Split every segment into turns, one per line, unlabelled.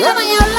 Yeah.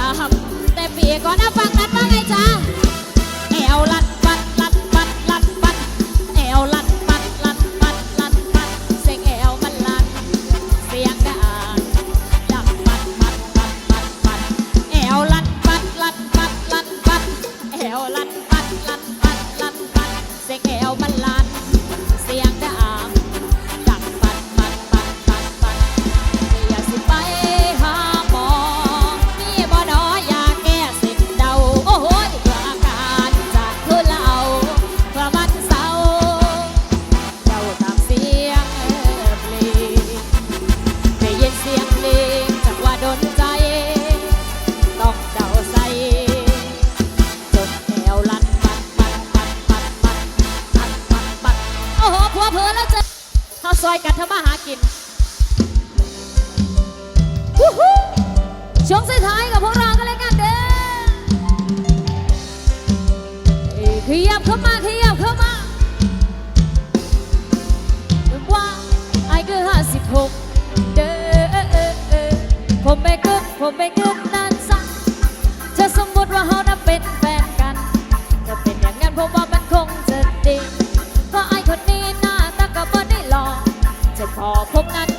ตามแต่ปีก่อนนะฟังกันว่าไงจ๊ะแอวลัด พอพบนั้น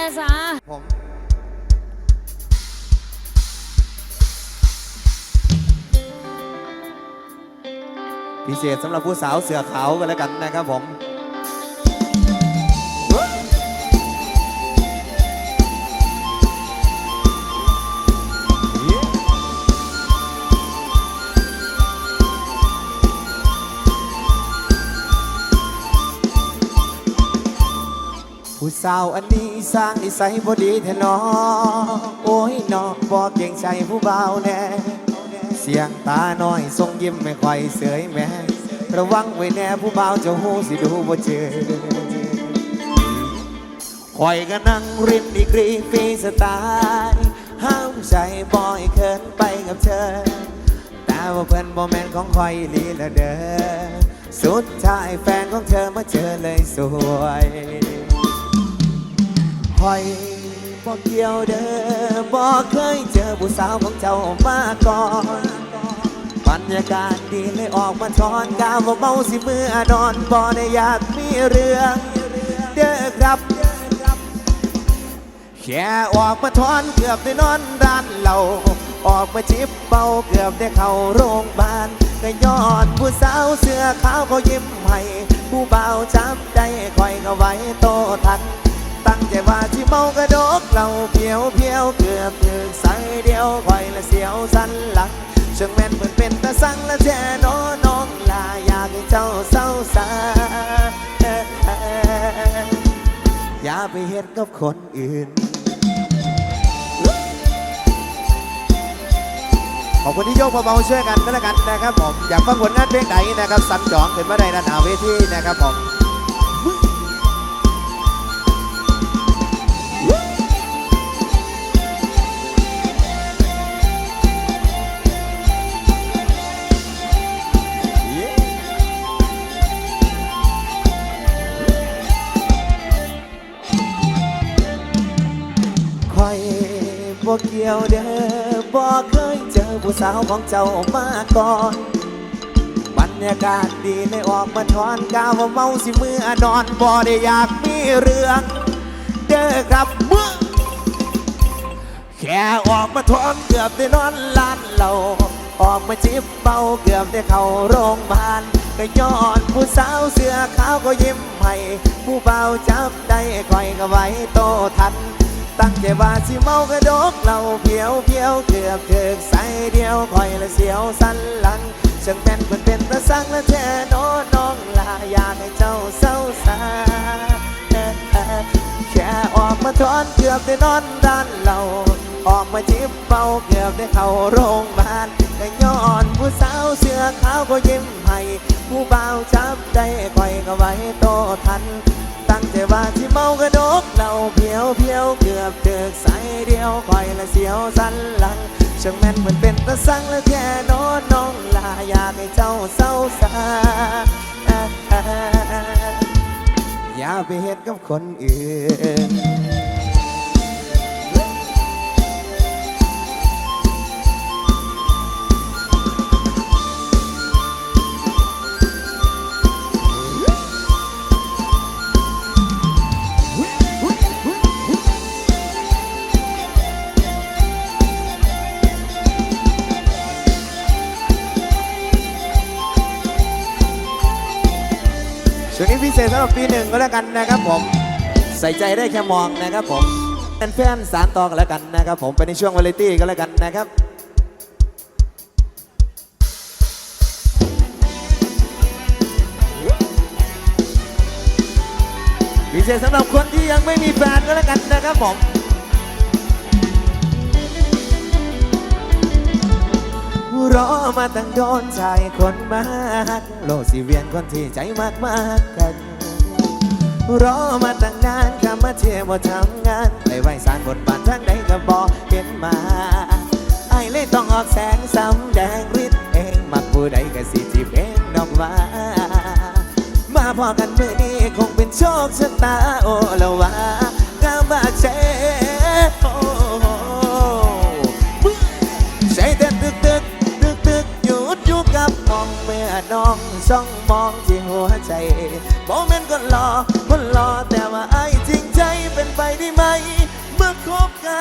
นะจ๊ะ
ผมพิเศษสำหรับผู้สาวเสือขาวกันแล้วกันนะครับผม สาวอันนี้สร้างนิสัยบ่ดีแท้นอโอ้ยนอบ่เก่งใจผู้เบาแน่เสียงตาน้อยทรงยิ้มไม่ค่อยเสยแม่ระวังไว้แน่ผู้เบาเจ้าหูสิดูบ่เจอคอยก็นั่งรินดีกรีฟรีสไตล์ห้ามใจบ่อยเขินไปกับเธอแต่ว่าเพื่อนบ่แมนของคอยลีละเด้อสุดท้ายแฟนของเธอมาเจอเลยสวย หอยบ่เกี่ยวเด้อบ่เคยเจอผู้สาวของเจ้ามาก่อนบรรยากาศดีเลยออกมาทอนกาวเมาสิมืออนอนบ่ได้อยากมีเรื่องเด้อครับ แค่ออกมาทอนเกือบได้นอนร้านเหล้าออกมาจิบเบาเกือบได้เข้าโรงพยาบาลก็ยอนผู้สาวเสื้อขาวเขายิ้มให้ผู้เบาจับใจคอยก็ไว้โตทัน ใจว่าที่เมากระดกเราเพียวเพียวเกือบถึงใสเดียวคอยละเสียวสันหลังช่างแม่นเหมือนเป็นตาสังและแท่นอน้องลาอยากให้เจ้าเศร้าสาอย่าไปเห็นกับคนอื่น ขอบคุณที่โยกเบาๆช่วยกันก็แล้วกันนะครับผม อยากฟังผลงานเพลงไหนนะครับสันจองขึ้นมาได้ด้านหน้าเวทีนะครับผม บ่เกี่ยวเด้อบ่เคยเจอผู้สาวของเจ้ามาก่อนบรรยากาศดีเลยออกมาถอนกาวว่าเมาสิมือนอนบ่ได้อยากมีเรื่องเด้อครับมื่แค่ออกมาทอนเกือบได้นอนลานเราออกมาจิบเบาเกือบได้เข้าโรงพยาบาลก็ย้อนผู้สาวเสื้อขาวก็ยิ้มให้ผู้เบาจับได้คอยก็ไว้โตทัน ตั้งใจว่าสิเมากระดกเราเพียวเพียวเกือบเกิกใส่เดียวคอยละเสียวสันหลังช่างแม่นมันเป็นตะสังและแท้น้น้องลาอยากให้เจ้าเศร้าสาแค่ออกมาทอนเกือบได้นอนด้านเราออกมาจิบเบาเกือบได้เข้าโรงพยาบาลก็ย้อนผู้สาวเสื้อขาวก็ยิ้มให้ผู้บ่าวจับได้คอยก็ไว้โตทัน ตั้งใจว่าที่เมากระดกเราเพียวเพียวเกือบเกิกใสเดียวคอยละเสียวสันหลังช่างแม่นเหมือนเป็นตะสังและแค่นอนน้องลาอยากให้เจ้าเศร้าสาอย่าไปเห็นกับคนอื่น ช่วงนี้พิเศษสำหรับปีหนึ่งก็แล้วกันนะครับผม ใส่ใจได้แค่มองนะครับผมเป็นแฟนสารต่อกันแล้วกันนะครับผมไปในช่วงวาเลตี้ก็แล้วกันนะครับพิเศษสำหรับคนที่ยังไม่มีแฟนก็แล้วกันนะครับผม รอมาตั้งโดนชายคนมากโลกสิเวียนคนที่ใจมากมากกันรอมาตั้งนานคำมาเที่ยวมาทำงานไปไหวสารบทบาททางใดก็บอกเห็นมาไอ้เลยต้องออกแสงสำแดงฤทธิ์เองมักผู้ใดก็สิจีบเองดอกว่ามาพอกันเมื่อนี้คงเป็นโชคชะตาโอละว่ากาบาเชโอ้ น้องช่องมองที่หัวใจโมเมนต์คนรอคนรอแต่ว่าไอ้จริงใจเป็นไปได้ไหม เมื่อคบกั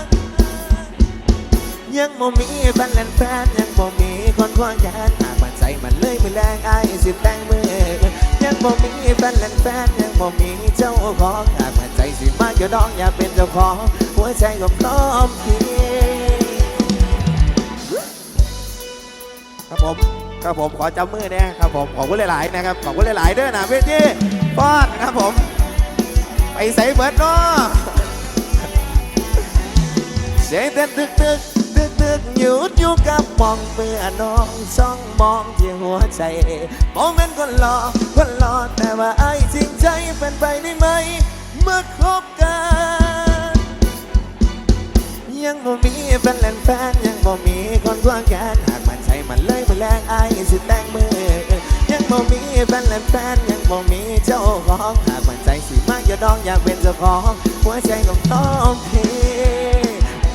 น ยังบ่มีแฟนเล่นแฟนยังบ่มีคนควงแขนหากมันใจมันเลยไมือแรงไอ้สิแต่งมือยังบ่มีแฟนเล่นแฟนยังบ่มีเจ้าของหากมันใจสิมากอย่าดองอย่าเป็นเจ้าของ หัวใจก็พร้อมเพียงครับผม ครับผมขอจับมือเนี่ยครับผมขอบคุณหลายๆนะครับขอบคุณหลายๆด้อนะเพื่อนที่ป้อนครับผม ไปใส่เบิร์ดเนาะเสียงเต้นตึกตึกตึกตึกหยุดอยู่กับมองเมื่อน้องช่องมองที่หัวใจโมเมนต์คนรอคนรอแต่ว่าไอ้จริงใจเป็นไปได้ไหมเมื่อคบ ยังบ่มีแฟนเล่นแฟนยังบ่มีคนควงแขนหากมันใจมันเลยมือแรงไอ้สิแต่งมือยังบ่มีแฟนเล่นแฟนยังบ่มีเจ้าของหากมันใจสิมากอย่าดองอยากเป็นเจ้าของหัวใจก็ต้องเพ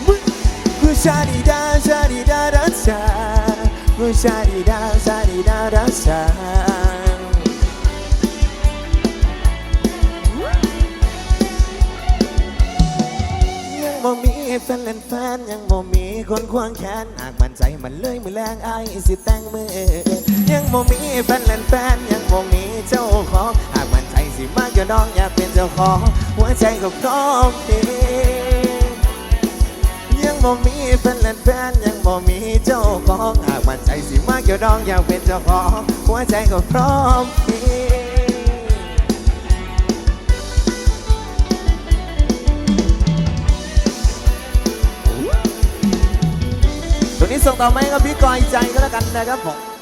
มึงกูชาดีดาชาดีดาดาชากูชาดีดาชาดีดาดาชา แฟนเล่นแฟนยังบ่มีคนควงแขนหากมันใจมันเลยมือแรงไอ้สิแต่งมือ ยังบ่มีแฟนเล่นแฟนยังบ่มีเจ้าของหากมันใจสิมากอย่าน้องอยากเป็นเจ้าของหัวใจก็พร้อมเองยังบ่มีแฟนเล่นแฟนยังบ่มีเจ้าของหากมันใจสิมากอย่าน้องอยากเป็นเจ้าของหัวใจก็พร้อมเอง ส่งต่อไหมาให้กับพี่กอยใจก็แล้วกันนะครับผม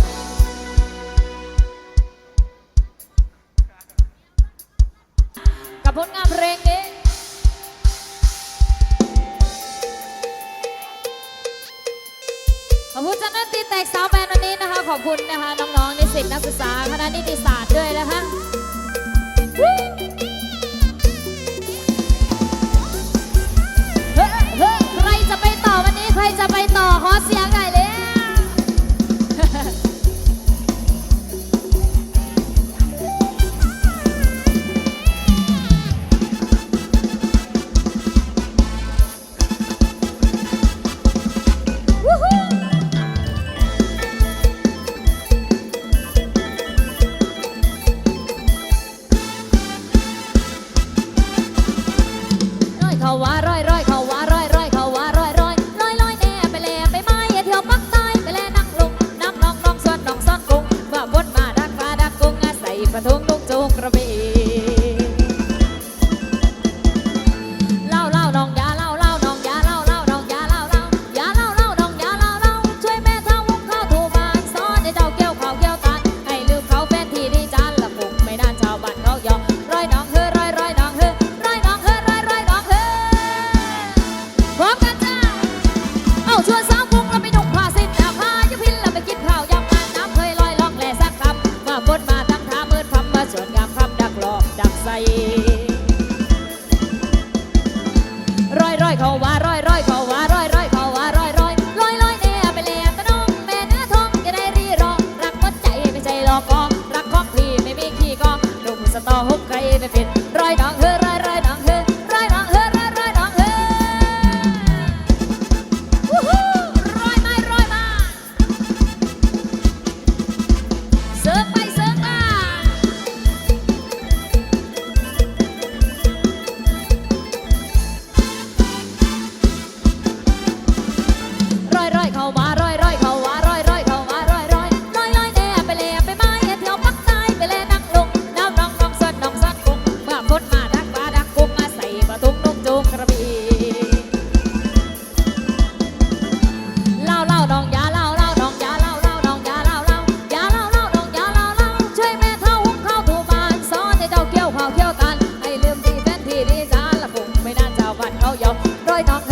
ยาวรอยน้องเฮ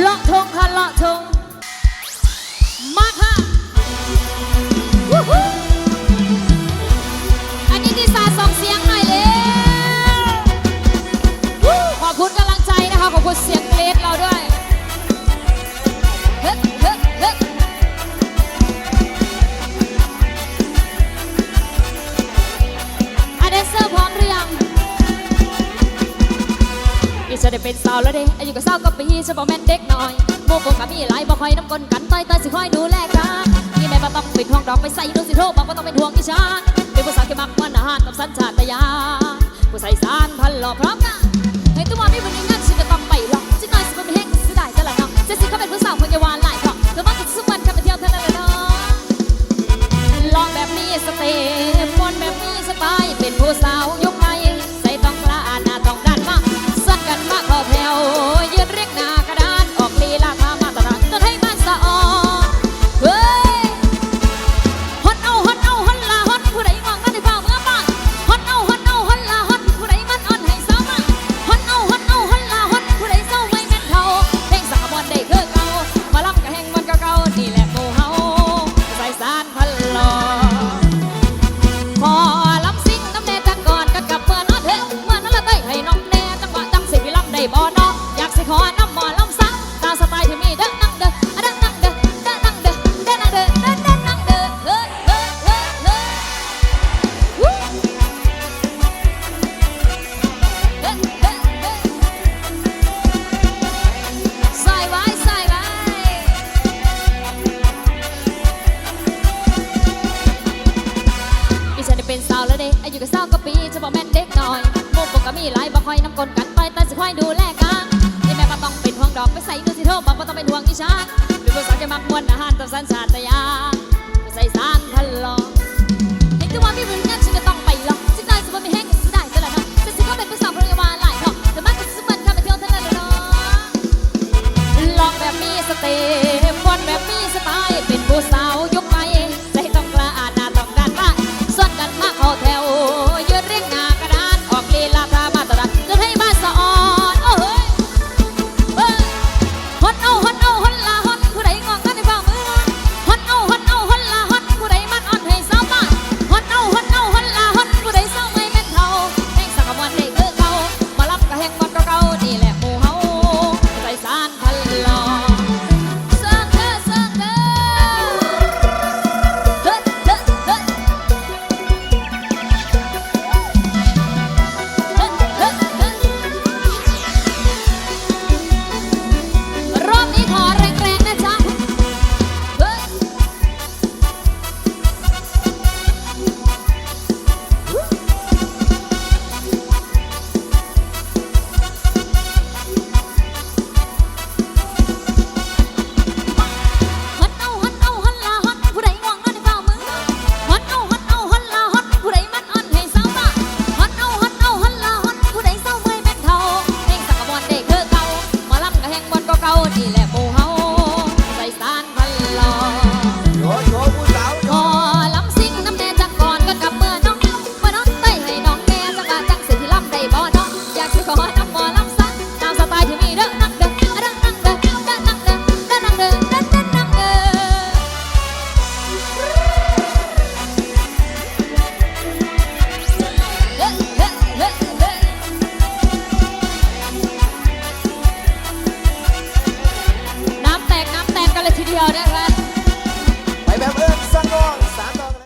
เลาะทงค่ะเลาะทงมาค่ะ จะได้เป็นสาวแล้วเด้อายุก็สาวก็ปีฉันบอกแม่นเด็กหน่อยโมโกกับมีหลายบ่คอยน้ำกลนกันต่อยต่อยสิคอยดูแลกันมีแม่บ่ต้องเปิดห้องดอกไปใส่ดูสิโทรบอกว่าต้องเป็นห่วงกิชฉันเป็นผู้สาวที่มักมันอาหารกับสัญชาตญาณผู้ใส่สารพันหล่อพร้อมกัน หรือผู้สาวจะมักมวนอาหารตามสัญชาตญาณใส่สารทะนลองเห็นตัวพี่บุญงั้นฉันก็ต้องไปลองฉันได้สมบัติไม่แห้งฉัได้แต่ละน้องฉันก็เป็นผู้สาวพยาบาลหลายทองแต่มากกว่าสมบัติข้าไปเที่ยวท่านั้นน้ลองแบบมีสเตปบอลแบบมีสไตล์เป็นผู้สาวยกไป